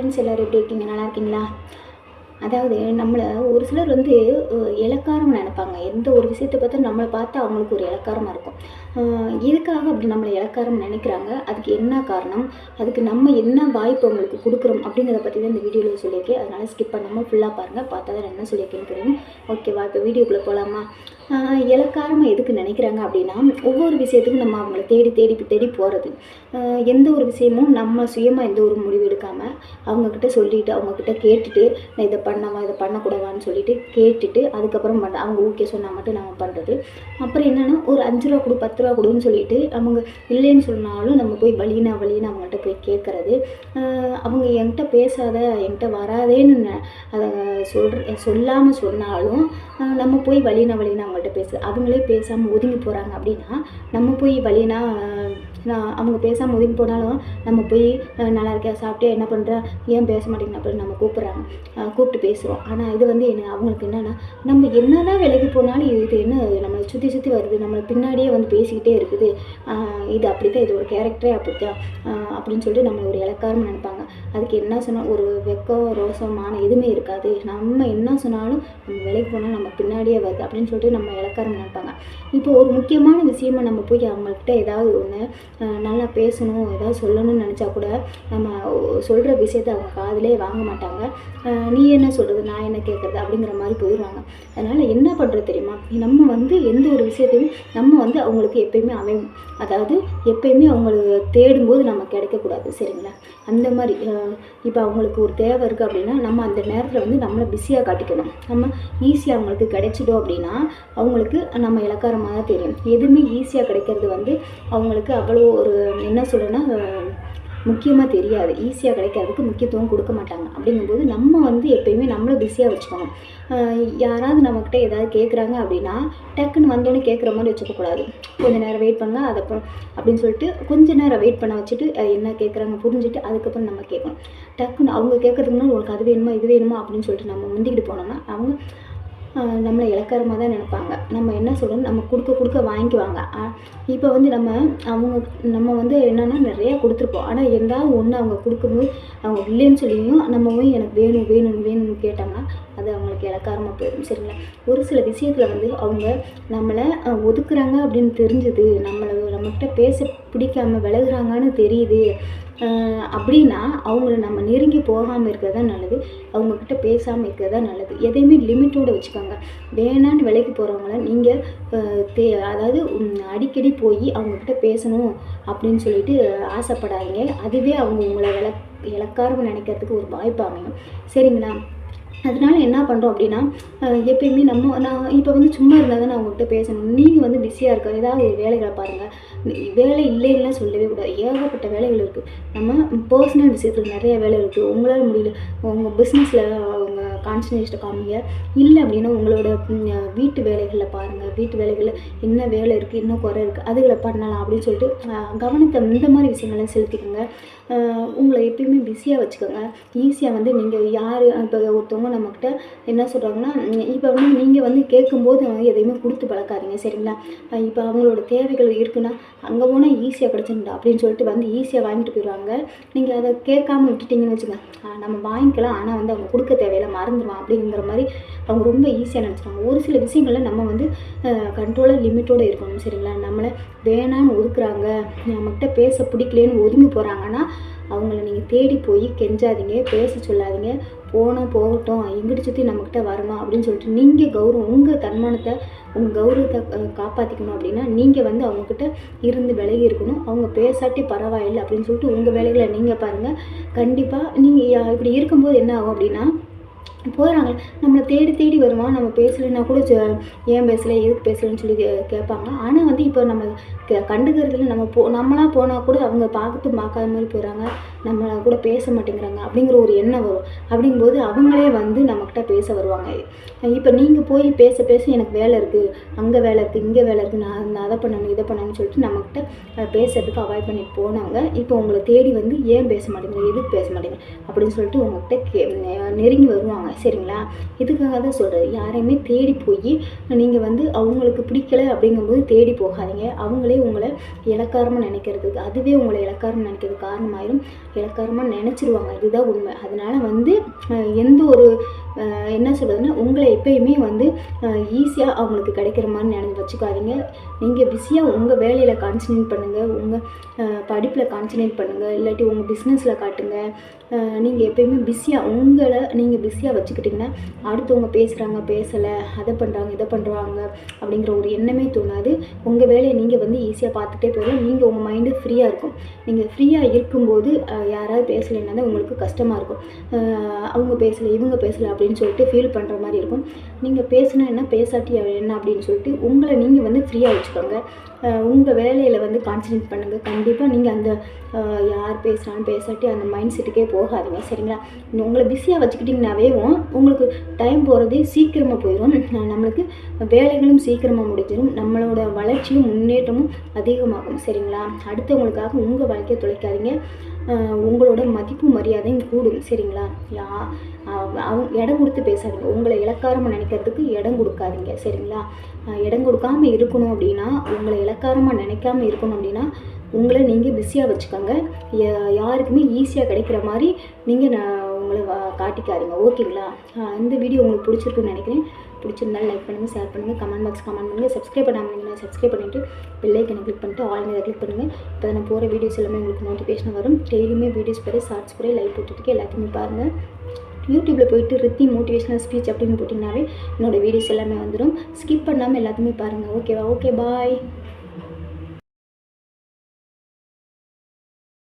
Friends எல்லோரும் எப்படி இருக்கீங்க? நல்லா இருக்கீங்களா? அதாவது நம்மளை ஒரு சிலர் வந்து இலக்காரம் நினைப்பாங்க. எந்த ஒரு விஷயத்தை பார்த்தா நம்மளை பார்த்தா அவங்களுக்கு ஒரு இளக்காரமாக இருக்கும். எதுக்காக அப்படி நம்மளை இளக்காரம் நினைக்கிறாங்க? அதுக்கு என்ன காரணம்? அதுக்கு நம்ம என்ன வாய்ப்பு அவங்களுக்கு கொடுக்குறோம்? அப்படிங்கிறத பற்றி தான் இந்த வீடியோவில் சொல்லியிருக்கேன். அதனால் ஸ்கிப் பண்ணாமல் ஃபுல்லாக பாருங்கள் பார்த்தா தான் நான் என்ன சொல்லியிருக்கேன்னு தெரியும். ஓகேவா இப்போ வீடியோக்குள்ளே போகலாமா இலக்காரமாக எதுக்கு நினைக்கிறாங்க அப்படின்னா ஒவ்வொரு விஷயத்துக்கும் நம்ம அவங்கள தேடி தேடி தேடி போகிறது எந்த ஒரு விஷயமும் நம்ம சுயமாக எந்த ஒரு முடிவு எடுக்காமல் அவங்கக்கிட்ட சொல்லிட்டு அவங்கக்கிட்ட கேட்டுட்டு நான் இதை பண்ணவா? இதை பண்ணக்கூடாதான்னு சொல்லிட்டு கேட்டுட்டு அதுக்கப்புறம் மட்டும் அவங்க ஓகே சொன்னால் மட்டும் நம்ம பண்ணுறது அப்புறம் என்னென்னா ஒரு அஞ்சு ரூபா கொடு பத்து ரூபா கொடுன்னு சொல்லிட்டு அவங்க இல்லைன்னு சொன்னாலும் நம்ம போய் வழினா வழினா அவங்கள்ட்ட போய் கேட்குறது அவங்க என்கிட்ட பேசாத என்கிட்ட வராதேன்னு அதை சொல்ற சொல்லாமல் சொன்னாலும் நம்ம போய் வழினா வழினா அவங்கள்ட்ட பேசுறது அவங்களே பேசாமல் ஒதுங்கி போகிறாங்க அப்படின்னா நம்ம போய் வழினா நான் அவங்க பேசாமல் ஒதுங்கி போனாலும் நம்ம போய் நல்லா இருக்கியா சாப்பிட்டே என்ன பண்ணுறேன் ஏன் பேச மாட்டேங்கிற அப்படின்னு நம்ம கூப்பிட்றாங்க. கூப்பிட்டு பேசுகிறோம் ஆனால் இது வந்து என்ன அவங்களுக்கு என்னென்னா நம்ம என்ன தான் விலகி போனாலும் இது என்ன நம்மளை சுற்றி சுற்றி வருது நம்மளை பின்னாடியே வந்து பேசிக்கிட்டே இருக்குது. இது அப்படி தான் இதோட கேரக்டரே அப்படி தான் அப்படின்னு சொல்லிட்டு நம்மளை ஒரு இலக்காரம் நினைப்பாங்க. அதுக்கு என்ன சொன்னால் ஒரு வெக்கம் ரோசமான எதுவுமே இருக்காது. நம்ம என்ன சொன்னாலும் நம்ம விலைக்கு போனால் நம்ம பின்னாடியே வருது அப்படின்னு சொல்லிட்டு நம்ம இலக்காரம் நினைப்பாங்க. இப்போ ஒரு முக்கியமான விஷயமா நம்ம போய் அவங்கள்கிட்ட ஏதாவது ஒன்று நல்லா பேசணும் ஏதாவது சொல்லணும்னு நினச்சா கூட நம்ம சொல்கிற விஷயத்த அவங்க காதலே வாங்க மாட்டாங்க. நீ என்ன சொல்கிறது நான் என்ன கேட்குறது அப்படிங்கிற மாதிரி போயிடுவாங்க. அதனால் என்ன பண்ணுறது தெரியுமா? நம்ம வந்து எந்த ஒரு விஷயத்தையும் நம்ம வந்து அவங்களுக்கு எப்பயுமே அமையும் அதாவது எப்பயுமே அவங்களுக்கு தேடும்போது நம்ம கிடைக்கக்கூடாது சரிங்களா? அந்த மாதிரி இப்போ அவங்களுக்கு ஒரு தேவை இருக்குது அப்படின்னா நம்ம அந்த நேரத்தில் வந்து நம்மளை பிஸியாக காட்டிக்கணும். நம்ம ஈஸியாக அவங்களுக்கு கிடைச்சிடும் அப்படின்னா அவங்களுக்கு நம்ம இலக்காரமாக தான் தெரியும். எதுவுமே ஈஸியாக கிடைக்கிறது வந்து அவங்களுக்கு அவ்வளோ ஒரு என்ன சொல்கிறேன்னா முக்கியமாக தெரியாது. ஈஸியாக கிடைக்கிறதுக்கு முக்கியத்துவம் கொடுக்க மாட்டாங்க. அப்படிங்கும்போது நம்ம வந்து எப்பயுமே நம்மளை பிஸியாக வச்சுக்கணும். யாராவது நம்மக்கிட்ட ஏதாவது கேட்குறாங்க அப்படின்னா டக்குன்னு வந்தோடனே கேட்குற மாதிரி வச்சுக்கக்கூடாது கொஞ்ச நேரம் வெயிட் பண்ணால் அது அப்புறம் அப்படின்னு சொல்லிட்டு கொஞ்ச நேரம் வெயிட் பண்ண வச்சுட்டு என்ன கேட்குறாங்க புரிஞ்சுட்டு அதுக்கப்புறம் நம்ம கேட்கணும் டக்குன்னு அவங்க கேட்கறதுக்கு முன்னாடி உங்களுக்கு அது வேணுமா இது வேணுமா? அப்படின்னு சொல்லிட்டு நம்ம முந்திக்கிட்டு போனோம்னா அவங்க நம்மளை இலக்காரமாக தான் நினைப்பாங்க. நம்ம என்ன சொல்கிறோம் நம்ம கொடுக்க கொடுக்க வாங்கிக்குவாங்க. இப்போ வந்து நம்ம அவங்க நம்ம வந்து என்னென்னா நிறையா கொடுத்துருப்போம். ஆனால் எந்தாவது ஒன்று அவங்க கொடுக்கும்போது அவங்க இல்லைன்னு சொல்லியும் நம்ம போய் எனக்கு வேணும் வேணும் வேணும்னு கேட்டாங்கன்னா அது அவங்க அவங்களுக்கு இலக்காரமாக போயிடும் சரிங்களா? ஒரு சில விஷயத்தில் வந்து அவங்க நம்மளை ஒதுக்குறாங்க அப்படின்னு தெரிஞ்சது நம்மளை நம்மக்கிட்ட பேச பிடிக்காம விலகுறாங்கன்னு தெரியுது அப்படின்னா அவங்கள நம்ம நெருங்கி போகாமல் இருக்கிறது தான் நல்லது அவங்கக்கிட்ட பேசாமல் இருக்கிறது தான் நல்லது. எதையுமே லிமிட்டோடு வச்சுக்கோங்க. வேணான்னு விலைக்கு போகிறவங்கள நீங்கள் தே அதாவது அடிக்கடி போய் அவங்கக்கிட்ட பேசணும் அப்படின்னு சொல்லிட்டு ஆசைப்படாதீங்க. அதுவே அவங்க உங்களை வில இலக்காரம் நினைக்கிறதுக்கு ஒரு வாய்ப்பு அமையும். சரிங்களா? அதனால என்ன பண்ணுறோம் அப்படின்னா எப்பயுமே நம்ம நான் இப்போ வந்து சும்மா இருந்தால் தான் நான் அவங்ககிட்ட பேசணும். நீங்கள் வந்து பிஸியாக இருக்க ஏதாவது ஒரு வேலைகளை பாருங்கள் வேலை இல்லைன்னா சொல்லவே கூடாது. ஏகப்பட்ட வேலைகள் இருக்குது நம்ம பர்சனல் விஷயத்தில் நிறைய வேலை இருக்குது உங்களால் முடியல. உங்கள் பிஸ்னஸில் அவங்க கான்சன்ட்ரேஷன் காமிங்க. இல்லை அப்படின்னா உங்களோட வீட்டு வேலைகளில் பாருங்கள் வீட்டு வேலைகளில் என்ன வேலை இருக்குது என்ன குறை இருக்குது அதுகளை பண்ணலாம் அப்படின்னு சொல்லிட்டு கவனத்தை இந்த மாதிரி விஷயங்களும் செலுத்திக்கோங்க. உங்களை எப்பயுமே பிஸியாக வச்சுக்கோங்க. ஈஸியாக வந்து நீங்கள் யார் இப்போ ஒருத்தவங்க நம்மக்கிட்ட என்ன சொல்கிறாங்கன்னா இப்போ வந்து நீங்கள் வந்து கேட்கும்போது எதையுமே கொடுத்து பழக்காதீங்க சரிங்களா? இப்போ அவங்களோட தேவைகள் இருக்குன்னா அங்கே போனால் ஈஸியாக கிடச்சிருந்தா அப்படின்னு சொல்லிட்டு வந்து ஈஸியாக வாங்கிட்டு போயிடுவாங்க. நீங்கள் அதை கேட்காம விட்டுட்டீங்கன்னு வச்சுக்கோங்க. நம்ம வாங்கிக்கலாம் ஆனால் வந்து அவங்க கொடுக்க தேவையில்ல மறந்துடுவான் அப்படிங்கிற மாதிரி அவங்க ரொம்ப ஈஸியாக நினச்சிருவாங்க. ஒரு சில விஷயங்களில் நம்ம வந்து கண்ட்ரோலாக லிமிட்டோடு இருக்கணும் சரிங்களா? நம்மளை வேணான்னு ஒதுக்குறாங்க நம்மக்கிட்ட பேச பிடிக்கலேன்னு ஒதுங்கி போகிறாங்கன்னா அவங்கள நீங்கள் தேடி போய் கெஞ்சாதீங்க பேச சொல்லாதீங்க. போனோம் போகட்டும் எங்கிட்ட சுற்றி நம்மக்கிட்ட வரணும் அப்படின்னு சொல்லிட்டு நீங்கள் கௌரவம் உங்கள் தன்மானத்தை உங்கள் கௌரவத்தை காப்பாற்றிக்கணும் அப்படின்னா நீங்கள் வந்து அவங்கக்கிட்ட இருந்து விலகி இருக்கணும். அவங்க பேசாட்டி பரவாயில்லை அப்படின்னு சொல்லிட்டு உங்கள் வேலைகளை நீங்கள் பாருங்கள் கண்டிப்பாக நீங்கள் இப்படி இருக்கும்போது என்ன ஆகும் அப்படின்னா போகிறாங்க நம்மளை தேடி தேடி வருவான் நம்ம பேசலைன்னா கூட ச- ஏன் பேசலை? எதுக்கு பேசலைன்னு சொல்லி கே- கேட்பாங்க. ஆனால் வந்து இப்போ நம்ம க- கண்டுக்கிறதுல நம்ம போ நம்மளாக போனால் கூட அவங்க பார்த்து பார்க்காத மாதிரி போகிறாங்க நம்மளை கூட பேச மாட்டேங்கிறாங்க அப்படிங்கிற ஒரு எண்ணம் வரும். அப்படிங்கும்போது அவங்களே வந்து நம்மக்கிட்ட பேச வருவாங்க. இப்போ நீங்கள் போய் பேச பேச எனக்கு வேலை இருக்குது அங்கே வேலை இருக்குது இங்கே வேலை இருக்குது நான் நான் அதை பண்ணணும் இதை பண்ணணும்னு சொல்லிட்டு நம்மக்கிட்ட பேசுறதுக்கு அவாய்ட் பண்ணிட்டு போனவங்க இப்போ உங்களை தேடி வந்து ஏன் பேச மாட்டேங்கிறேன் எதுக்கு பேச மாட்டேங்கிற? அப்படின்னு சொல்லிட்டு உங்கள்கிட்ட கே நெருங்கி வருவாங்க. சரிங்களா? இதுக்காக தான் சொல்கிறது யாரையுமே தேடி போய் நீங்கள் வந்து அவங்களுக்கு பிடிக்கல அப்படிங்கும்போது தேடி போகாதீங்க. அவங்களே உங்களை இலக்காரமாக நினைக்கிறதுக்கு அதுவே உங்களை இலக்காரம் நினைக்கிறதுக்கு காரணமாயிரும். இலக்காரமாக நினச்சிருவாங்க. இதுதான் உண்மை. அதனால் வந்து எந்த ஒரு என்ன சொல்கிறதுன்னா உங்களை எப்பயுமே வந்து ஈஸியாக அவங்களுக்கு கிடைக்கிற மாதிரி நினைச்சு வச்சுக்காதீங்க. நீங்கள் பிஸியாக உங்கள் வேலையில் கான்சன்ட்ரேட் பண்ணுங்கள் உங்கள் படிப்பில் கான்சன்ட்ரேட் பண்ணுங்கள் இல்லாட்டி உங்கள் பிஸ்னஸில் காட்டுங்க. நீங்கள் எப்பயுமே பிஸியாக உங்களை நீங்கள் பிஸியாக வச்சுக்கிட்டிங்கன்னா அடுத்தவங்க பேசுகிறாங்க பேசலை அதை பண்ணுறாங்க இதை பண்ணுறாங்க அப்படிங்கிற ஒரு எண்ணமே தோணாது. உங்கள் வேலையை நீங்கள் வந்து ஈஸியாக பார்த்துட்டே போயிடும் நீங்கள் உங்கள் மைண்டு ஃப்ரீயாக இருக்கும். நீங்கள் ஃப்ரீயாக இருக்கும்போது யாராவது பேசலைன்னா தான் உங்களுக்கு கஷ்டமாக இருக்கும். அவங்க பேசலை இவங்க பேசலை அப்படின்னு சொல்லிட்டு ஃபீல் பண்ணுற மாதிரி இருக்கும். நீங்கள் பேசினா என்ன பேசாட்டி என்ன அப்படின்னு சொல்லிட்டு உங்களை நீங்கள் வந்து ஃப்ரீயாக வச்சுக்கோங்க. உங்கள் வேலையில் வந்து கான்சன்ட்ரேட் பண்ணுங்கள் கண்டிப்பாக நீங்கள் அந்த யார் பேசுகிறான்னு பேசாட்டி அந்த மைண்ட் செட்டுக்கே போகாதீங்க. சரிங்களா? உங்களை பிஸியாக வச்சுக்கிட்டிங்கனாவே உங்களுக்கு டைம் போகிறதே சீக்கிரமாக போயிடும் நம்மளுக்கு வேலைகளும் சீக்கிரமாக முடிஞ்சிடும் நம்மளோட வளர்ச்சியும் முன்னேற்றமும் அதிகமாகும். சரிங்களா? அடுத்தவங்களுக்காக உங்கள் வாழ்க்கையை தொலைக்காதீங்க. உங்களோட மதிப்பு மரியாதையும் கூடும் சரிங்களா? யா அவங்க இடம் கொடுத்து பேசாதீங்க. உங்களை இலக்காரமாக நினைக்கிறதுக்கு இடம் கொடுக்காதீங்க சரிங்களா? இடம் கொடுக்காம இருக்கணும் அப்படின்னா உங்களை இலக்காரமாக நினைக்காம இருக்கணும் அப்படின்னா உங்களை நீங்கள் பிஸியாக வச்சுக்கோங்க. யாருக்குமே ஈஸியாக கிடைக்கிற மாதிரி நீங்கள் நான் உங்களை வா- காட்டிக்காதீங்க. ஓகேங்களா? இந்த வீடியோ உங்களுக்கு பிடிச்சிருக்குன்னு நினைக்கிறேன். பிடிச்சிருந்தாலும் லைக் பண்ணுங்கள் ஷேர் பண்ணுங்கள் கமெண்ட் பாக்ஸ் கமெண்ட் பண்ணுங்கள் சப்ஸ்கிரைப் பண்ணாமல் சப்ஸ்கிரைப் பண்ணிவிட்டு பெல்லைக்கனை கிளிக் பண்ணிட்டு ஆல் மீதை கிளிக் பண்ணுங்கள் இப்போ நான் போகிற வீடியோஸ் எல்லாமே உங்களுக்கு நோட்டிஃபிகேஷன் வரும். டெய்லியுமே வீடியோஸ் பேர் ஷார்ட்ஸ் பேர் லைவ் போட்டுட்டு எல்லாத்தையுமே பாருங்கள் யூடியூப்பில் போயிட்டு ரித்தி மோட்டிவேஷனல் ஸ்பீச் அப்படின்னு போட்டிங்கனாவே என்னோடய வீடியோஸ் எல்லாமே வந்துடும் ஸ்கிப் பண்ணாமல் எல்லாத்தையுமே பாருங்கள் ஓகேவா ஓகே பாய்